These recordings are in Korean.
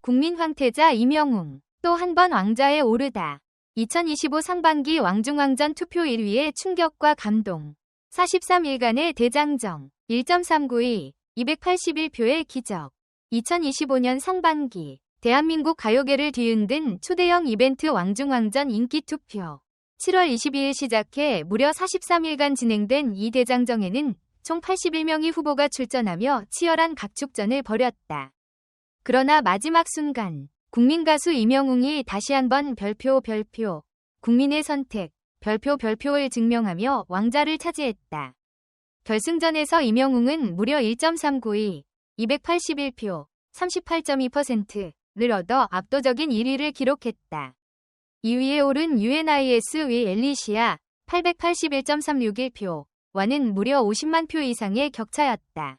국민 황태자 이명웅 또 한 번 왕좌에 오르다. 2025 상반기 왕중왕전 투표 1위의 충격과 감동. 43일간의 대장정 1.392 281표의 기적. 2025년 상반기 대한민국 가요계를 뒤흔든 초대형 이벤트 왕중왕전 인기 투표. 7월 22일 시작해 무려 43일간 진행된 이 대장정에는 총 81명의 후보가 출전하며 치열한 각축전을 벌였다. 그러나 마지막 순간 국민 가수 이명웅이 다시 한번 별표 별표 국민의 선택 별표 별표를 증명하며 왕자를 차지했다. 결승전에서 이명웅은 무려 1.392 281표 38.2%를 얻어 압도적인 1위를 기록했다. 2위에 오른 UNIS 위 엘리시아 881.361표 와는 무려 50만 표 이상의 격차였다.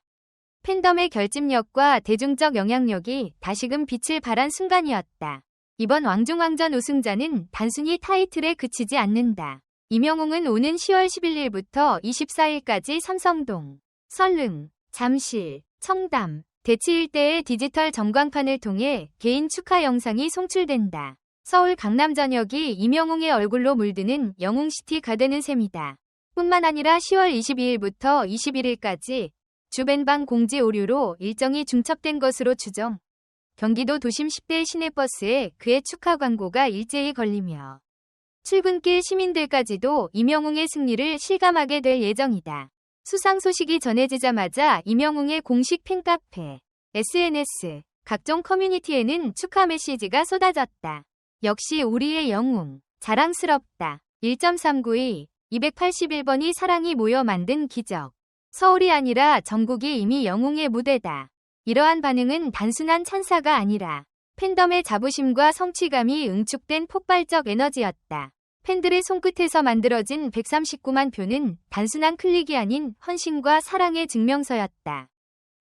팬덤의 결집력과 대중적 영향력이 다시금 빛을 발한 순간이었다. 이번 왕중왕전 우승자는 단순히 타이틀에 그치지 않는다. 이명웅은 오는 10월 11일부터 24일까지 삼성동, 설릉, 잠실, 청담, 대치 일대의 디지털 전광판을 통해 개인 축하 영상이 송출된다. 서울 강남 전역이 이명웅의 얼굴로 물드는 영웅시티 가 되는 셈이다. 뿐만 아니라 10월 22일부터 21일까지 주벤방 공지 오류로 일정이 중첩된 것으로 추정. 경기도 도심 10대 시내버스에 그의 축하 광고가 일제히 걸리며 출근길 시민들까지도 이명웅의 승리를 실감하게 될 예정이다. 수상 소식이 전해지자마자 이명웅의 공식 팬카페, SNS, 각종 커뮤니티에는 축하 메시지가 쏟아졌다. 역시 우리의 영웅, 자랑스럽다. 1.392, 281번이 사랑이 모여 만든 기적. 서울이 아니라 전국이 이미 영웅의 무대다. 이러한 반응은 단순한 찬사가 아니라 팬덤의 자부심과 성취감이 응축된 폭발적 에너지였다. 팬들의 손끝에서 만들어진 139만 표는 단순한 클릭이 아닌 헌신과 사랑의 증명서였다.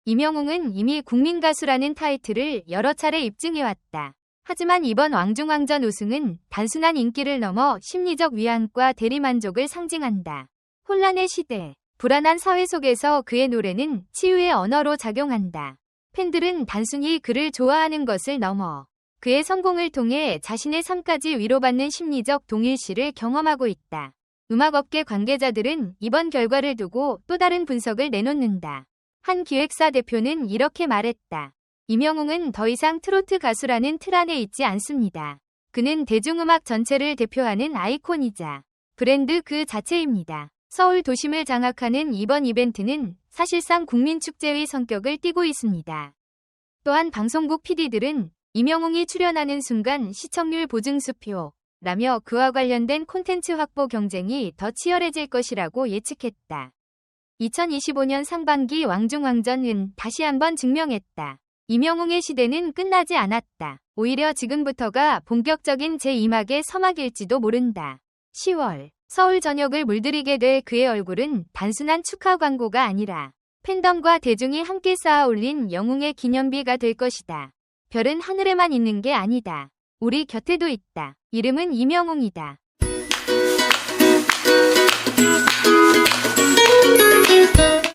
이명웅은 이미 국민가수라는 타이틀을 여러 차례 입증해왔다. 하지만 이번 왕중왕전 우승은 단순한 인기를 넘어 심리적 위안과 대리만족을 상징한다. 혼란의 시대, 불안한 사회 속에서 그의 노래는 치유의 언어로 작용한다. 팬들은 단순히 그를 좋아하는 것을 넘어 그의 성공을 통해 자신의 삶까지 위로받는 심리적 동일시를 경험하고 있다. 음악업계 관계자들은 이번 결과를 두고 또 다른 분석을 내놓는다. 한 기획사 대표는 이렇게 말했다. 이명웅은 더 이상 트로트 가수라는 틀 안에 있지 않습니다. 그는 대중음악 전체를 대표하는 아이콘이자 브랜드 그 자체입니다. 서울 도심을 장악하는 이번 이벤트는 사실상 국민축제의 성격을 띠고 있습니다. 또한 방송국 PD들은 이명웅이 출연하는 순간 시청률 보증 수표, 라며 그와 관련된 콘텐츠 확보 경쟁이 더 치열해질 것이라고 예측했다. 2025년 상반기 왕중왕전은 다시 한번 증명했다. 이명웅의 시대는 끝나지 않았다. 오히려 지금부터가 본격적인 제2막의 서막일지도 모른다. 10월 서울 전역을 물들이게 될 그의 얼굴은 단순한 축하 광고가 아니라 팬덤과 대중이 함께 쌓아 올린 영웅의 기념비가 될 것이다. 별은 하늘에만 있는 게 아니다. 우리 곁에도 있다. 이름은 이명웅이다.